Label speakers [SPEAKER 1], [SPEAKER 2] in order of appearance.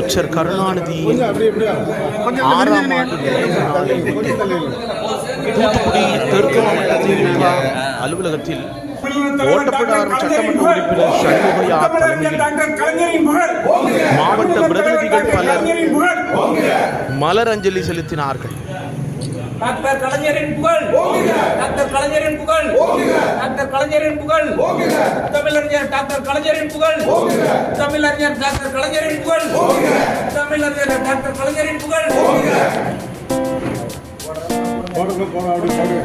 [SPEAKER 1] முதலமைச்சர் கருணாநிதியின் ஆறாம் ஆண்டு தூத்துக்குடி தெற்கு மாவட்ட திமுக அலுவலகத்தில் ஓட்டப்பிடாரம் சட்டமன்ற உறுப்பினர் சண்முகையா தலைமையில் மாவட்ட பிரதிநிதிகள் பலர் மலர் அஞ்சலி செலுத்தினார்கள்.
[SPEAKER 2] டாக்டர் கலைஞரின் புகழ். டாக்டர் கலைஞரின் புகழ். டாக்டர் கலைஞரின் புகழ். தமிழறிஞர் டாக்டர் கலைஞரின் புகழ். தமிழறிஞர் டாக்டர் கலைஞரின் புகழ். தமிழறிஞர் டாக்டர் கலைஞரின் புகழ்.
[SPEAKER 3] போடுங்க போடுங்க அப்படி போடுங்க.